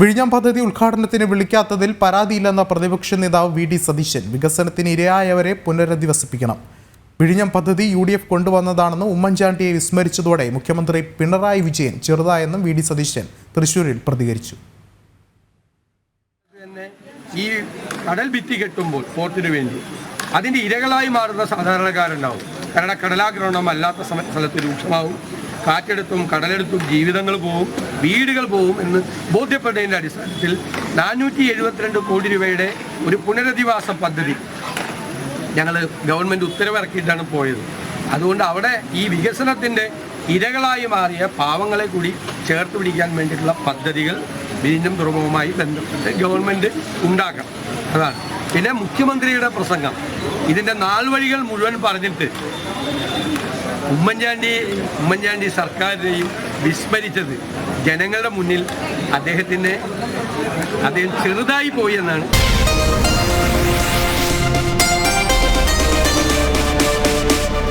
വിഴിഞ്ഞം പദ്ധതി ഉദ്ഘാടനത്തിന് വിളിക്കാത്തതിൽ പരാതിയില്ലെന്ന പ്രതിപക്ഷ നേതാവ് വി ഡി സതീശൻ. വികസനത്തിന് ഇരയായവരെ പുനരധിവസിപ്പിക്കണം. വിഴിഞ്ഞം പദ്ധതി യു ഡി എഫ് കൊണ്ടുവന്നതാണെന്ന് ഉമ്മൻചാണ്ടിയെ വിസ്മരിച്ചതോടെ മുഖ്യമന്ത്രി പിണറായി വിജയൻ ചെറുതായെന്നും വി ഡി സതീശൻ തൃശൂരിൽ പ്രതികരിച്ചു. ഈ കടൽ ഭിത്തി കെട്ടുമ്പോൾ പോർട്ടിന് വേണ്ടി അതിന്റെ ഇരകളായി മാറുന്ന സാധാരണക്കാരുണ്ടാവും. കാരണം കടലാക്രമണം അല്ലാത്ത സ്ഥലത്ത് രൂക്ഷമാവും. കാറ്റെടുത്തും കടലെടുത്തും ജീവിതങ്ങൾ പോവും വീടുകൾ പോവും എന്ന് ബോധ്യപ്പെട്ടതിന്റെ അടിസ്ഥാനത്തിൽ നാനൂറ്റി എഴുപത്തിരണ്ട് കോടി രൂപയുടെ ഒരു പുനരധിവാസ പദ്ധതി ഞങ്ങൾ ഗവൺമെന്റ് ഉത്തരവിറക്കിയിട്ടാണ് പോയത്. അതുകൊണ്ട് അവിടെ ഈ വികസനത്തിന്റെ ഇരകളായി മാറിയ പാവങ്ങളെ കൂടി ചേർത്ത് പിടിക്കാൻ വേണ്ടിയിട്ടുള്ള പദ്ധതികൾ വീണ്ടും തുറമുഖവുമായി ബന്ധപ്പെട്ട് ഗവൺമെന്റ് ഉണ്ടാക്കണം. അതാണ്. പിന്നെ മുഖ്യമന്ത്രിയുടെ പ്രസംഗം. ഇതിന്റെ നാൾ വഴികൾ മുഴുവൻ പറഞ്ഞിട്ട് ഉമ്മൻചാണ്ടി ഉമ്മൻചാണ്ടി സർക്കാരിനെയും വിസ്മരിച്ചത് ജനങ്ങളുടെ മുന്നിൽ അദ്ദേഹത്തിന് അദ്ദേഹം ചെറുതായി പോയി എന്നാണ്.